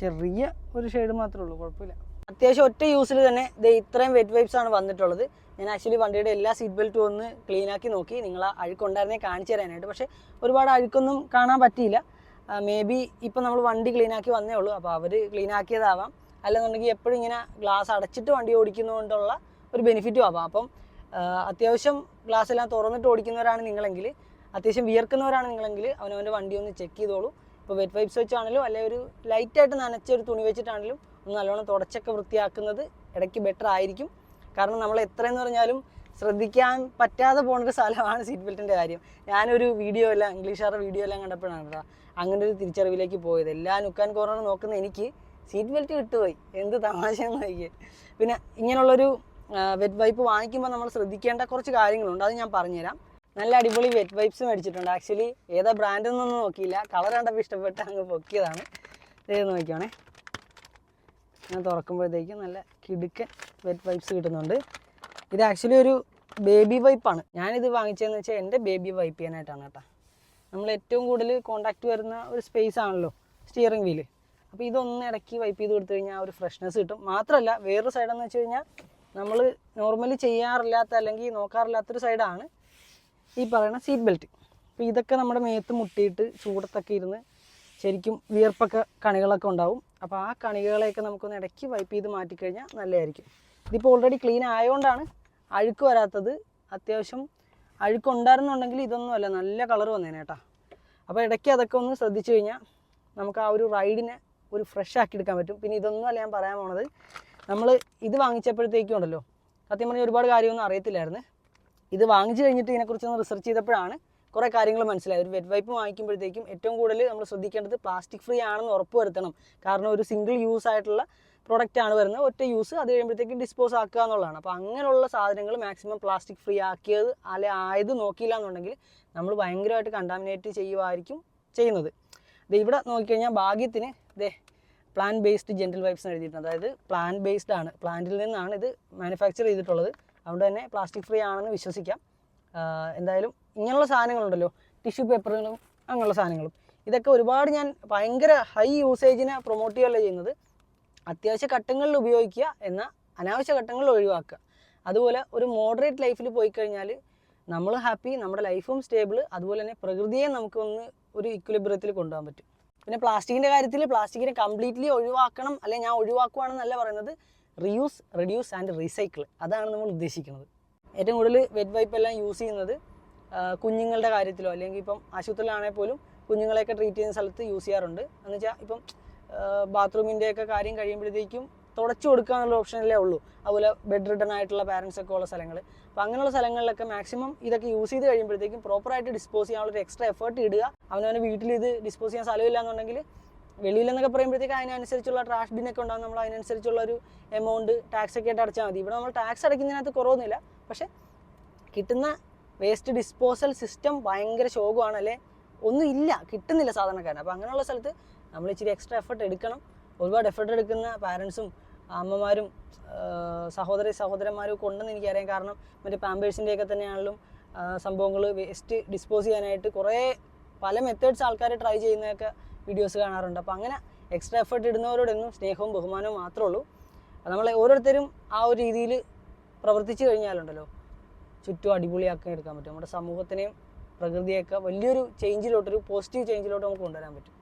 ചെറിയ ഒരു ഷെയ്ഡ് മാത്രമേ ഉള്ളൂ കുഴപ്പമില്ല. അത്യാവശ്യം ഒറ്റ യൂസിൽ തന്നെ ദേ ഇത്രയും വെറ്റ് വൈപ്സ് ആണ് വന്നിട്ടുള്ളത്. ഞാൻ ആക്ച്വലി വണ്ടിയുടെ എല്ലാ സീറ്റ് ബെൽറ്റും ഒന്ന് ക്ലീൻ ആക്കി നോക്കി. നിങ്ങൾ ആ അഴുക്കുണ്ടായിരുന്നേ കാണിച്ചു തരാനായിട്ട്. പക്ഷേ ഒരുപാട് അഴുക്കൊന്നും കാണാൻ പറ്റിയില്ല. മേ ബി ഇപ്പം നമ്മൾ വണ്ടി ക്ലീൻ ആക്കി വന്നേ ഉള്ളൂ. അപ്പോൾ അവർ ക്ലീൻ ആക്കിയതാവാം. അല്ലെന്നുണ്ടെങ്കിൽ എപ്പോഴും ഇങ്ങനെ ഗ്ലാസ് അടച്ചിട്ട് വണ്ടി ഓടിക്കുന്നതുകൊണ്ടുള്ള ഒരു ബെനിഫിറ്റും ആവാം. അപ്പം അത്യാവശ്യം ഗ്ലാസ് എല്ലാം തുറന്നിട്ട് ഓടിക്കുന്നവരാണ് നിങ്ങളെങ്കിൽ അത്യാവശ്യം വിയർക്കുന്നവരാണ് നിങ്ങളെങ്കിൽ അവനവന്റെ വണ്ടി ഒന്ന് ചെക്ക് ചെയ്തോളൂ. ഇപ്പോൾ വെറ്റ് വൈപ്സ് വെച്ചാണെങ്കിലും അല്ലെങ്കിൽ ഒരു ലൈറ്റായിട്ട് നനച്ച ഒരു തുണി വെച്ചിട്ടാണെങ്കിലും ഒന്ന് നല്ലോണം തുടച്ചൊക്കെ വൃത്തിയാക്കുന്നത് ഇടയ്ക്ക് ബെറ്റർ ആയിരിക്കും. കാരണം നമ്മൾ എത്രയെന്ന് പറഞ്ഞാലും ശ്രദ്ധിക്കാൻ പറ്റാതെ ഒരു സ്ഥലമാണ് സീറ്റ് ബെൽറ്റിന്റെ കാര്യം. ഞാനൊരു വീഡിയോ എല്ലാം ഇംഗ്ലീഷുകാരുടെ വീഡിയോ എല്ലാം കണ്ടപ്പോഴാണ് കേട്ടോ അങ്ങനെ ഒരു തിരിച്ചറിവിലേക്ക് പോയത്. എല്ലാ നുക്കാൻ കോർണർ നോക്കുന്ന എനിക്ക് സീറ്റ് ബെൽറ്റ് കിട്ടുപോയി. എന്ത് തമാശയെന്ന് നോക്കിയേ. പിന്നെ ഇങ്ങനെയുള്ളൊരു വെറ്റ് വൈപ്പ് വാങ്ങിക്കുമ്പോൾ നമ്മൾ ശ്രദ്ധിക്കേണ്ട കുറച്ച് കാര്യങ്ങളുണ്ട്. അത് ഞാൻ പറഞ്ഞുതരാം. നല്ല അടിപൊളി വെറ്റ് വൈപ്സ് മേടിച്ചിട്ടുണ്ട്. ആക്ച്വലി ഏതാ ബ്രാൻഡ് എന്നൊന്നും നോക്കിയില്ല. കളർ കണ്ടപ്പോൾ ഇഷ്ടപ്പെട്ട് അങ്ങ് പൊക്കിയതാണ്. ഇത് നോക്കിയാണേ ഞാൻ തുറക്കുമ്പോഴത്തേക്കും നല്ല കിടുക്കൻ വെറ്റ് വൈപ്സ് കിട്ടുന്നുണ്ട്. ഇത് ആക്ച്വലി ഒരു ബേബി വൈപ്പാണ് ഞാനിത് വാങ്ങിച്ചതെന്ന് വെച്ചാൽ എന്റെ ബേബി വൈപ്പ് ചെയ്യാനായിട്ടാണ് കേട്ടോ. നമ്മൾ ഏറ്റവും കൂടുതൽ കോണ്ടാക്ട് വരുന്ന ഒരു സ്പേസ് ആണല്ലോ സ്റ്റിയറിംഗ് വീൽ അപ്പോൾ ഇതൊന്ന് ഇടയ്ക്ക് വൈപ്പ് ചെയ്ത് കൊടുത്തു കഴിഞ്ഞാൽ ഒരു ഫ്രഷ്നെസ് കിട്ടും. മാത്രമല്ല വേറൊരു സൈഡെന്ന് വെച്ച് കഴിഞ്ഞാൽ നമ്മൾ നോർമലി ചെയ്യാറില്ലാത്ത അല്ലെങ്കിൽ നോക്കാറില്ലാത്തൊരു സൈഡാണ് ഈ പറയുന്ന സീറ്റ് ബെൽറ്റ് അപ്പോൾ ഇതൊക്കെ നമ്മുടെ മേത്ത് മുട്ടിയിട്ട് ചൂടത്തൊക്കെ ഇരുന്ന് ശരിക്കും വിയർപ്പൊക്കെ കണികളൊക്കെ ഉണ്ടാവും. അപ്പോൾ ആ കണികളെയൊക്കെ നമുക്കൊന്ന് ഇടയ്ക്ക് വൈപ്പ് ചെയ്ത് മാറ്റിക്കഴിഞ്ഞാൽ നല്ലതായിരിക്കും. ഇതിപ്പോൾ ഓൾറെഡി ക്ലീൻ ആയതുകൊണ്ടാണ് അഴുക്ക് വരാത്തത്. അത്യാവശ്യം അഴുക്കുണ്ടായിരുന്നുണ്ടെങ്കിൽ ഇതൊന്നും അല്ല നല്ല കളർ വന്നേനെ കേട്ടോ അപ്പോൾ ഇടയ്ക്ക് അതൊക്കെ ഒന്ന് ശ്രദ്ധിച്ചു കഴിഞ്ഞാൽ നമുക്ക് ആ ഒരു റൈഡിനെ ഒരു ഫ്രഷ് ആക്കി എടുക്കാൻ പറ്റും. പിന്നെ ഇതൊന്നും അല്ല ഞാൻ പറയാൻ പോണത്. നമ്മൾ ഇത് വാങ്ങിച്ചപ്പോഴത്തേക്കും ഉണ്ടല്ലോ സത്യം പറഞ്ഞാൽ ഒരുപാട് കാര്യമൊന്നും അറിയത്തില്ലായിരുന്നു. ഇത് വാങ്ങിച്ചു കഴിഞ്ഞിട്ട് ഇതിനെക്കുറിച്ച് ഇതിനെക്കുറിച്ചൊന്ന് റിസർച്ച് ചെയ്തപ്പോഴാണ് കുറേ കാര്യങ്ങൾ മനസ്സിലായത്. ഒരു വെറ്റ് വൈപ്പ് വാങ്ങിക്കുമ്പോഴത്തേക്കും ഏറ്റവും കൂടുതൽ നമ്മൾ ശ്രദ്ധിക്കേണ്ടത് പ്ലാസ്റ്റിക് ഫ്രീ ആണെന്ന് ഉറപ്പ് വരുത്തണം. കാരണം ഒരു സിംഗിൾ യൂസ് ആയിട്ടുള്ള പ്രൊഡക്റ്റ് ആണ് വരുന്നത്. ഒറ്റ യൂസ് അത് കഴിയുമ്പോഴത്തേക്കും ഡിസ്പോസ് ആക്കുക എന്നുള്ളതാണ്. അപ്പോൾ അങ്ങനെയുള്ള സാധനങ്ങൾ മാക്സിമം പ്ലാസ്റ്റിക് ഫ്രീ ആക്കിയത് അല്ലെ ആയത് നോക്കിയില്ല എന്നുണ്ടെങ്കിൽ നമ്മൾ ഭയങ്കരമായിട്ട് കണ്ടാമിനേറ്റ് ചെയ്യുമായിരിക്കും ചെയ്യുന്നത്. ദേ ഇവിടെ നോക്കിക്കഴിഞ്ഞാൽ ഭാഗ്യത്തിന് ഇതേ പ്ലാൻ ബേസ്ഡ് ജെന്റൽ വൈബ്സ് എഴുതിയിട്ടുണ്ട്. അതായത് പ്ലാൻ ബേസ്ഡ് ആണ്. പ്ലാന്റിൽ നിന്നാണ് ഇത് മാനുഫാക്ചർ ചെയ്തിട്ടുള്ളത്. അതുകൊണ്ട് തന്നെ പ്ലാസ്റ്റിക് ഫ്രീ ആണെന്ന് വിശ്വസിക്കാം. എന്തായാലും ഇങ്ങനെയുള്ള സാധനങ്ങളുണ്ടല്ലോ ടിഷ്യൂ പേപ്പറുകളും അങ്ങനെയുള്ള സാധനങ്ങളും. ഇതൊക്കെ ഒരുപാട് ഞാൻ ഭയങ്കര ഹൈ യൂസേജിനെ പ്രൊമോട്ട് ചെയ്യുകയല്ല ചെയ്യുന്നത്? അത്യാവശ്യ ഘട്ടങ്ങളിൽ ഉപയോഗിക്കുക എന്ന അനാവശ്യ ഘട്ടങ്ങളിൽ ഒഴിവാക്കുക. അതുപോലെ ഒരു മോഡറേറ്റ് ലൈഫിൽ പോയി കഴിഞ്ഞാൽ നമ്മൾ ഹാപ്പി നമ്മുടെ ലൈഫും സ്റ്റേബിൾ അതുപോലെ തന്നെ പ്രകൃതിയെ നമുക്ക് ഒന്ന് ഒരു ഇക്വലിബ്രിയത്തിൽ കൊണ്ടുപോകാൻ പറ്റും. പിന്നെ പ്ലാസ്റ്റിക്കിന്റെ കാര്യത്തിൽ പ്ലാസ്റ്റിക്കിനെ കംപ്ലീറ്റ്ലി ഒഴിവാക്കണം അല്ലെങ്കിൽ ഞാൻ ഒഴിവാക്കുവാണെന്നല്ല പറയുന്നത്. റീയൂസ് റെഡ്യൂസ് ആൻഡ് റീസൈക്കിൾ അതാണ് നമ്മൾ ഉദ്ദേശിക്കുന്നത്. ഏറ്റവും കൂടുതൽ വെറ്റ് വൈപ്പ് എല്ലാം യൂസ് ചെയ്യുന്നത് കുഞ്ഞുങ്ങളുടെ കാര്യത്തിലോ അല്ലെങ്കിൽ ഇപ്പം ആശുപത്രിയിലാണെങ്കിൽ പോലും കുഞ്ഞുങ്ങളെയൊക്കെ ട്രീറ്റ് ചെയ്യുന്ന സ്ഥലത്ത് യൂസ് ചെയ്യാറുണ്ട്. എന്ന് വെച്ചാൽ ഇപ്പം ബാത്റൂമിന്റെയൊക്കെ കാര്യം കഴിയുമ്പോഴത്തേക്കും തുടച്ചു കൊടുക്കുക എന്നുള്ള ഓപ്ഷനല്ലേ ഉള്ളൂ. അതുപോലെ ബെഡ് റിട്ടൺ ആയിട്ടുള്ള പാരൻസ് ഒക്കെ ഉള്ള സ്ഥലങ്ങൾ അപ്പോൾ അങ്ങനെയുള്ള സ്ഥലങ്ങളിലൊക്കെ മാക്സിമം ഇതൊക്കെ യൂസ് ചെയ്ത് കഴിയുമ്പോഴത്തേക്കും പ്രോപ്പറായിട്ട് ഡിസ്പോസ് ചെയ്യാനുള്ള ഒരു എക്സ്ട്രാ എഫേർട്ട് ഇടുക. അവനവന്റെ വീട്ടിൽ ഇത് ഡിസ്പോസ് ചെയ്യാൻ സ്ഥലമില്ല എന്നുണ്ടെങ്കിൽ വെളിയിലെന്നൊക്കെ പറയുമ്പോഴത്തേക്ക് അതിനനുസരിച്ചുള്ള ട്രാഷ് ബിന്നൊക്കെ ഉണ്ടാകും നമ്മൾ അതിനനുസരിച്ചുള്ള ഒരു എമൗണ്ട് ടാക്സ് ഒക്കെ ആയിട്ട് അടച്ചാൽ മതി. ഇവിടെ നമ്മൾ ടാക്സ് അടയ്ക്കുന്നതിനകത്ത് കുറവൊന്നുമില്ല. പക്ഷേ കിട്ടുന്ന വേസ്റ്റ് ഡിസ്പോസൽ സിസ്റ്റം ഭയങ്കര ശോകമാണ് അല്ലേ ഒന്നും ഇല്ല. കിട്ടുന്നില്ല സാധാരണക്കാരൻ അപ്പോൾ അങ്ങനെയുള്ള സ്ഥലത്ത് നമ്മൾ ഇച്ചിരി എക്സ്ട്രാ എഫർട്ട് എടുക്കണം. ഒരുപാട് എഫർട്ട് എടുക്കുന്ന പാരൻസും അമ്മമാരും സഹോദരി സഹോദരന്മാരും ഒക്കെ ഉണ്ടെന്ന് എനിക്കറിയാം. കാരണം മറ്റേ പാമ്പേഴ്സിന്റെയൊക്കെ തന്നെയാണെങ്കിലും സംഭവങ്ങൾ വേസ്റ്റ് ഡിസ്പോസ് ചെയ്യാനായിട്ട് കുറേ പല മെത്തേഡ്സ് ആൾക്കാർ ട്രൈ ചെയ്യുന്നതൊക്കെ വീഡിയോസ് കാണാറുണ്ട്. അപ്പോൾ അങ്ങനെ എക്സ്ട്രാ എഫേർട്ട് ഇടുന്നവരോടൊന്നും സ്നേഹവും ബഹുമാനവും മാത്രമേ ഉള്ളൂ. നമ്മൾ ഓരോരുത്തരും ആ ഒരു രീതിയിൽ പ്രവർത്തിച്ചു കഴിഞ്ഞാലുണ്ടല്ലോ. ചുറ്റും അടിപൊളിയാക്കി എടുക്കാൻ പറ്റും. നമ്മുടെ സമൂഹത്തിനെയും പ്രകൃതിയൊക്കെ വലിയൊരു ചേഞ്ചിലോട്ട് ഒരു പോസിറ്റീവ് ചേഞ്ചിലോട്ട് നമുക്ക് കൊണ്ടുവരാൻ പറ്റും.